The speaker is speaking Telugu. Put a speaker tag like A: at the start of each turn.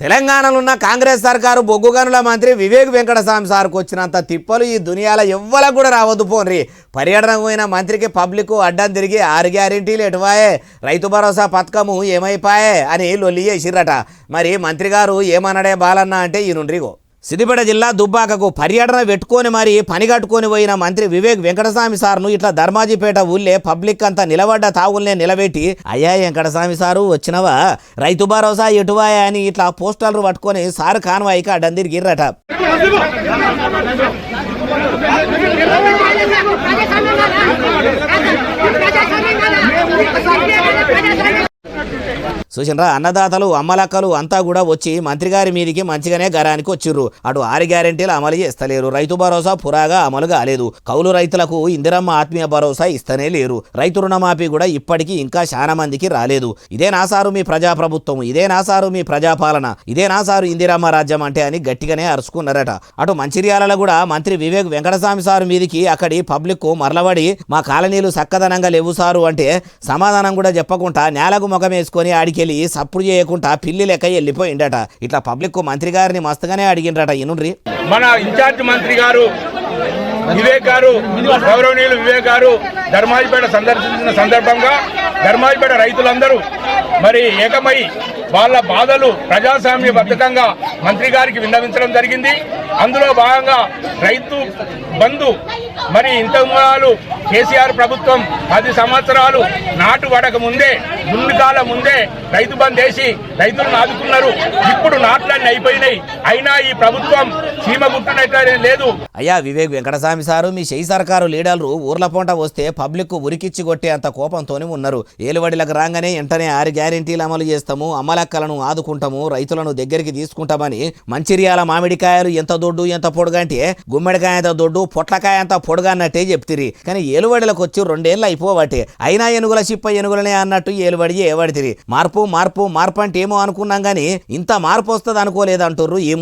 A: తెలంగాణలో ఉన్న కాంగ్రెస్ సర్కారు బొగ్గుగనుల మంత్రి వివేక్ వెంకటస్వామి సార్కు వచ్చినంత తిప్పలు ఈ దునియాల ఎవ్వలకు కూడా రావద్దు పోన్రి. పర్యటన పోయిన మంత్రికి పబ్లిక్ అడ్డం తిరిగి ఆరు గ్యారెంటీలు ఎటువాయే. రైతు భరోసా పథకము ఏమైపాయే అని లొల్లి చేసిర్రట. మరి మంత్రి గారు ఏమన్నాడే బాలన్న అంటే ఈ నుండ్రిగో సిద్దిపేట జిల్లా దుబ్బాకకు పర్యటన పెట్టుకొని మరి పని కట్టుకొని పోయిన మంత్రి వివేక్ వెంకటస్వామి సార్ను ఇట్లా ధర్మాజిపేట ఊళ్ళే పబ్లిక్ అంతా నిలబడ్డ తాగుల్నే నిలబెట్టి అయ్యా వెంకటస్వామి సారు వచ్చినవా రైతు భరోసా ఎటువాయా అని ఇట్లా పోస్టర్లు పట్టుకొని సారు కాన్వాయికి అడ్డం గిర్రట చూసినరా అన్నదాతలు అమ్మలక్కలు అంతా కూడా వచ్చి మంత్రి గారి మీదికి మంచిగానే గరానికి వచ్చిర్రు. అటు ఆరు గ్యారెంటీలు అమలు చేస్తలేరు. రైతు భరోసా పురాగా అమలు కాలేదు. కౌలు రైతులకు ఇందిరమ్మ ఆత్మీయ భరోసా ఇస్తనే లేరు. రైతు రుణమాఫీ కూడా ఇప్పటికీ ఇంకా చాలా మందికి రాలేదు. ఇదే నా సారు మీ ప్రజాప్రభుత్వం. ఇదే నా సారు మీ ప్రజాపాలన. ఇదే నా సారు ఇందిరమ్మ రాజ్యం అంటే అని గట్టిగానే అరుచుకున్నారట. అటు మంచిర్యాలలో కూడా మంత్రి వివేక్ వెంకటస్వామి సారు మీదికి అక్కడి పబ్లిక్ మరలబడి మా కాలనీలు చక్కదనంగా లేవు సారు అంటే సమాధానం కూడా చెప్పకుండా నేలకు ముఖం వేసుకొని ఆడికెళ్ళి సప్పుడు చేయకుండా పిల్లి లెక్క వెళ్ళిపోయిండట. ఇట్లా పబ్లిక్ మంత్రి గారిని మస్తుగానే అడిగిండ్రట. ఇనుండ్రి
B: మన ఇన్ఛార్జ్ మంత్రి గారు వివేక్ గారు గౌరవనీయులు వివేక్ గారు ధర్మాజిపేట సందర్శించిన సందర్భంగా ధర్మాజిపేట రైతులందరూ మరి ఏకమై వాళ్ళ బాధలు ప్రజాస్వామ్య బద్దకంగా మంత్రి గారికి విన్నవించడం జరిగింది. అందులో భాగంగా రైతు బంధు మరి ఇంతకు కేసీఆర్ ప్రభుత్వం పది సంవత్సరాలు నాటు పడక ముందే ముందుకాల ముందే రైతు బంద్ వేసి రైతులను ఆదుకున్నారు. ఇప్పుడు నాట్లన్నీ అయిపోయినాయి. అయినా ఈ ప్రభుత్వం సీమ గుట్టునట్లే లేదు.
A: అయ్యా వివేక్ వెంకటస్వామి సారు మీ చేయి సర్కారు లీడర్లు ఊర్ల పొంట వస్తే పబ్లిక్ ఉరికిచ్చి కొట్టే అంత కోపంతోనే ఉన్నారు. ఏలువడిలకు రాగానే వెంటనే ఆరు గ్యారెంటీలు అమలు చేస్తాము అమ్మలక్కలను ఆదుకుంటాము రైతులను దగ్గరికి తీసుకుంటామని మంచిర్యాల మామిడికాయలు ఎంత దొడ్డు ఎంత పొడుగంటే గుమ్మడికాయ ఎంత దొడ్డు పొట్లకాయ అంత పొడుగా అన్నట్టే చెప్తిరి. కానీ ఏలువడిలకు వచ్చి రెండేళ్ళు అయిపోవటే అయినా ఎనుగుల చిప్ప ఎనుగులనే అన్నట్టు ఏలువడి ఏవడితిరి. మార్పు మార్పు మార్పు అంటే ఏమో అనుకున్నాం కానీ ఇంత మార్పు వస్తుంది అనుకోలేదంటుర్రు ఏ